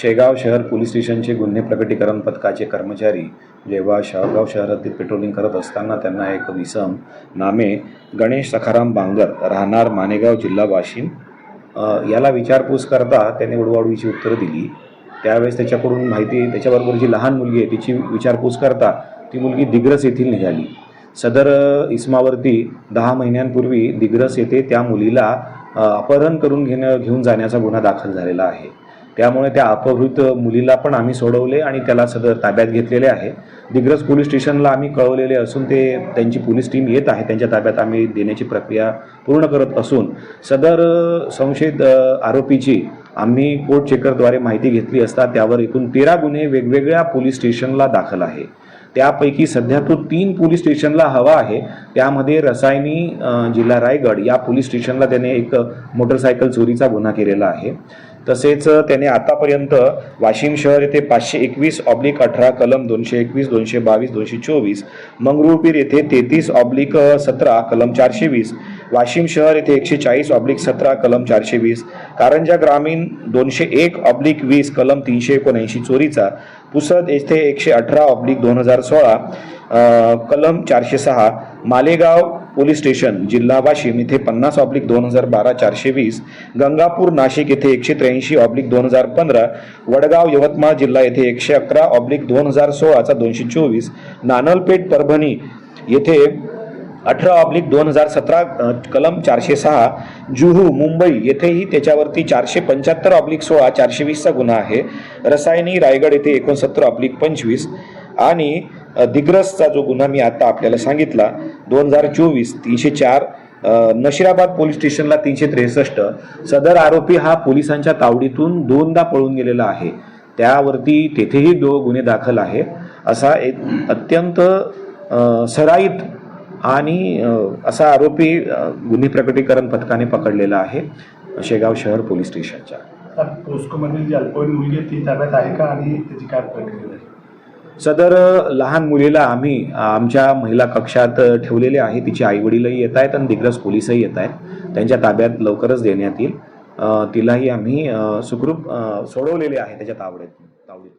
शेगाव शहर पोलीस स्टेशनचे गुन्हे प्रकटीकरण पथकाचे कर्मचारी जेव्हा शेगाव शहरातील पेट्रोलिंग करत असताना त्यांना एक विसम नामे गणेश सखाराम बांगर राहणार मानेगाव जिल्हा वाशिम याला विचारपूस करता त्याने उडवाडवीची उत्तरं दिली. त्यावेळेस त्याच्याकडून माहिती त्याच्याबरोबर जी लहान मुलगी आहे तिची विचारपूस करता ती मुलगी दिग्रस येथील निघाली. सदर इस्मावरती इसमावरती दहा महिन्यांपूर्वी दिग्रस येथे त्या मुलीला अपहरण करून घेणं घेऊन जाण्याचा गुन्हा दाखल झालेला आहे. त्यामुळे त्या अपहृत मुलीला पण आम्ही सोडवले आणि त्याला सदर ताब्यात घेतलेले आहे. दिग्रस पोलीस स्टेशनला आम्ही कळवलेले असून ते त्यांची पोलीस टीम येत आहे. त्यांच्या ताब्यात आम्ही देण्याची प्रक्रिया पूर्ण करत असून सदर संशयित आरोपीची आम्ही कोर्ट चेकरद्वारे माहिती घेतली असता त्यावर एकूण तेरा गुन्हे वेगवेगळ्या पोलीस स्टेशनला दाखल आहे. त्यापैकी सध्या तो तीन पोलीस स्टेशनला हवा आहे. त्यामध्ये रसायनी जिल्हा रायगड या पोलीस स्टेशनला त्याने एक मोटरसायकल चोरीचा गुन्हा केलेला आहे. तसेच त्याने आतापर्यंत वाशिम शहर येथे पाचशे एकवीस ऑब्लिक अठरा कलम दोनशे एकवीस दोनशे बावीस दोनशे चोवीस मंगरुळपीर येथे तेहतीस ऑब्लिक सतरा कलम चारशे वीस वाशिम शहर येथे एकशे चाळीस ऑब्लिक सतरा कलम चारशे वीस कारंजा ग्रामीण दोनशे एक ऑब्लिक वीस कलम तीनशे एकोणऐंशी चोरीचा पुसद येथे एकशे अठरा ऑब्लिक दोन हजार सोळा कलम चारशे सहा मालेगाव पोलीस स्टेशन जिल्हा वाशिम येथे पन्नास ऑब्लिक दोन हजार बारा चारशे वीस गंगापूर नाशिक येथे एकशे त्र्याऐंशी ऑब्लिक दोन हजार पंधरा वडगाव यवतमाळ जिल्हा येथे एकशे अकरा ऑब्लिक दोन हजार सोळाचा दोनशे चोवीस नानलपेठ परभणी येथे अठरा ऑब्लिक दोन हजार सतरा कलम चारशे सहा जुहू मुंबई येथेही त्याच्यावरती चारशे पंच्याहत्तर ऑब्लिक सोळा चारशे वीसचा गुन्हा आहे. रसायनी रायगड येथे एकोणसत्तर ऑब्लिक पंचवीस आणि दिग्रसचा जो गुन्हा मी आता आपल्याला सांगितला दोन हजार चोवीस तीनशे चार नशिराबाद पोलीस स्टेशनला तीनशे त्रेसष्ट सदर आरोपी हा पोलिसांच्या तावडीतून दोनदा पळून गेलेला आहे. त्यावरती तेथेही दो गुन्हे दाखल आहे असा एक अत्यंत सराईत आणि असा आरोपी गुन्हे प्रकटीकरण पथकाने पकडलेला आहे. शेगाव शहर पोलीस स्टेशनच्या. पोस्कोमधील जी अल्पवयीन मुलगी ती ताब्यात आहे का आणि त्याची काय प्रक्रिया सदर लहान मुलीला आम्ही आमच्या महिला कक्षात ठेवलेले आहे तिचे आईवडीलही येत आहेत आणि दिग्रस पोलीसही येत आहेत. त्यांच्या ताब्यात लवकरच देण्यात येईल. तिलाही आम्ही सुखरूप सोडवलेले आहे त्याच्या तावडीत तावडीत.